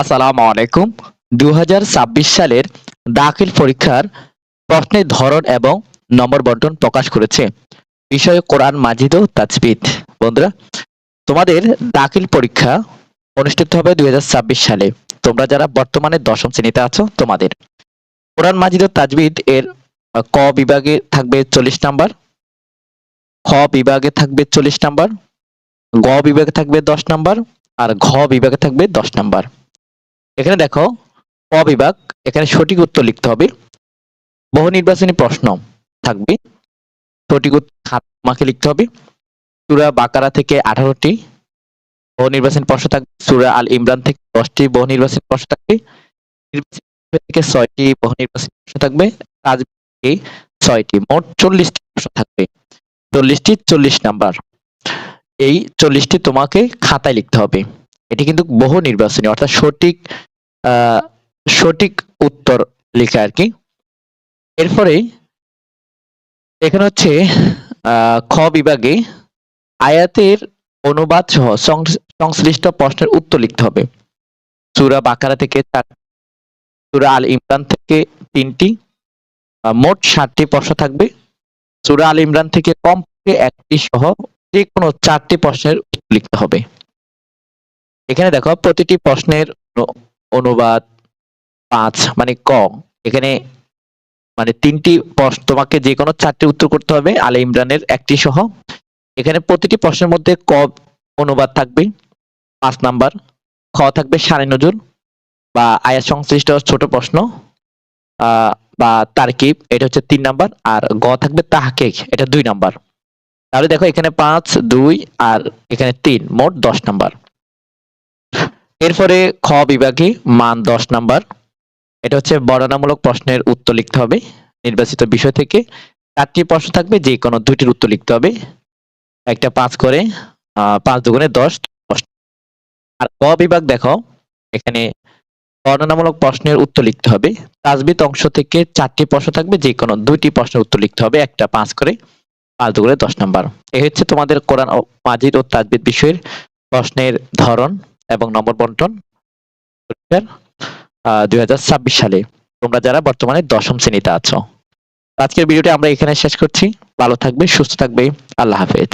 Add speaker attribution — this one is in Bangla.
Speaker 1: আসসালামু আলাইকুম দুই হাজার ছাব্বিশ সালের দাখিল পরীক্ষার প্রশ্নের ধরন এবং নম্বর বন্টন প্রকাশ করেছে বিষয় কোরআন মাজিদ ও তাজবিদ। বন্ধুরা, তোমাদের দাখিল পরীক্ষা অনুষ্ঠিত হবে দু হাজার ছাব্বিশ সালে। তোমরা যারা বর্তমানে দশম শ্রেণীতে আছো, তোমাদের। কোরআন মাজিদ ও তাজবিদ এর ক বিভাগে থাকবে চল্লিশ নাম্বার, খ বিভাগে থাকবে চল্লিশ নাম্বার, গ বিভাগে থাকবে দশ নাম্বার, আর ঘ বিভাগে থাকবে দশ নাম্বার। এখানে দেখো ক বিভাগ, এখানে সঠিক উত্তর লিখতে হবে। বহু নির্বাচনী প্রশ্ন থাকবে। সঠিক উত্তর লিখতে হবে। সুরা বাকারা থেকে আঠারোটি বহু নির্বাচনী প্রশ্ন থাকবে। সুরা আল ইমরান থেকে দশটি বহু নির্বাচনী প্রশ্ন থাকবে। থেকে ছয়টি বহু নির্বাচনী প্রশ্ন থাকবে। থেকে ছয়টি। মোট চল্লিশটি প্রশ্ন থাকবে। চল্লিশটি চল্লিশ নাম্বার। এই চল্লিশটি তোমাকে খাতায় লিখতে হবে। এটি কিন্তু বহু নির্বাচনী, অর্থাৎ সঠিক সঠিক উত্তর লেখা আর কি। এরপরে এখানে হচ্ছে খ বিভাগে আয়াতের অনুবাদ সহ সংশ্লিষ্ট প্রশ্নের উত্তর লিখতে হবে। সূরা বাকারা থেকে চার, সূরা আল ইমরান থেকে তিনটি মোট ষাটটি প্রশ্ন থাকবে। সূরা আল ইমরান থেকে কমপক্ষে একটি সহ যে কোনো চারটি প্রশ্নের উত্তর লিখতে হবে। এখানে দেখো, প্রতিটি প্রশ্নের অনুবাদ পাঁচ মানে ক। এখানে মানে তিনটি প্রশ্ন, তোমাকে যে কোনো চারটি উত্তর করতে হবে, আলে ইমরানের একটি সহ। এখানে প্রতিটি প্রশ্নের মধ্যে ক অনুবাদ থাকবে, পাঁচ নাম্বার। খ থাকবে সাড়ে নজর বা আয়াত সংশ্লিষ্ট ছোট প্রশ্ন বা তারকিব, এটা হচ্ছে তিন নাম্বার, আর গ থাকবে তাহকিক, এটা দুই নাম্বার। তাহলে দেখো এখানে পাঁচ, দুই, আর এখানে তিন, মোট দশ নাম্বার। এরপরে খ বিভাগে মান দশ নাম্বার। এটা হচ্ছে বর্ণনামূলক প্রশ্নের উত্তর লিখতে হবে। নির্বাচিত বিষয় থেকে চারটি প্রশ্ন থাকবে, যে কোনো দুইটির উত্তর লিখতে হবে। একটা পাঁচ করে পাঁচ দুগুণে দশ আর ক বিভাগ দেখো, এখানে বর্ণনামূলক প্রশ্নের উত্তর লিখতে হবে। তাজবিদ অংশ থেকে চারটি প্রশ্ন থাকবে, যে কোনো দুইটি প্রশ্নের উত্তর লিখতে হবে, একটা পাঁচ করে, পাঁচ দুগুণে দশ নাম্বার। এই হচ্ছে তোমাদের কোরআন মাজিদ ও তাজবিদ বিষয়ের প্রশ্নের ধরন। এবং নম্বর বন্টন দুই হাজার ছাব্বিশ সালে। তোমরা যারা বর্তমানে দশম শ্রেণীতে আছো। আজকের ভিডিওটি আমরা এখানে শেষ করছি। ভালো থাকবে, সুস্থ থাকবে। আল্লাহ হাফেজ।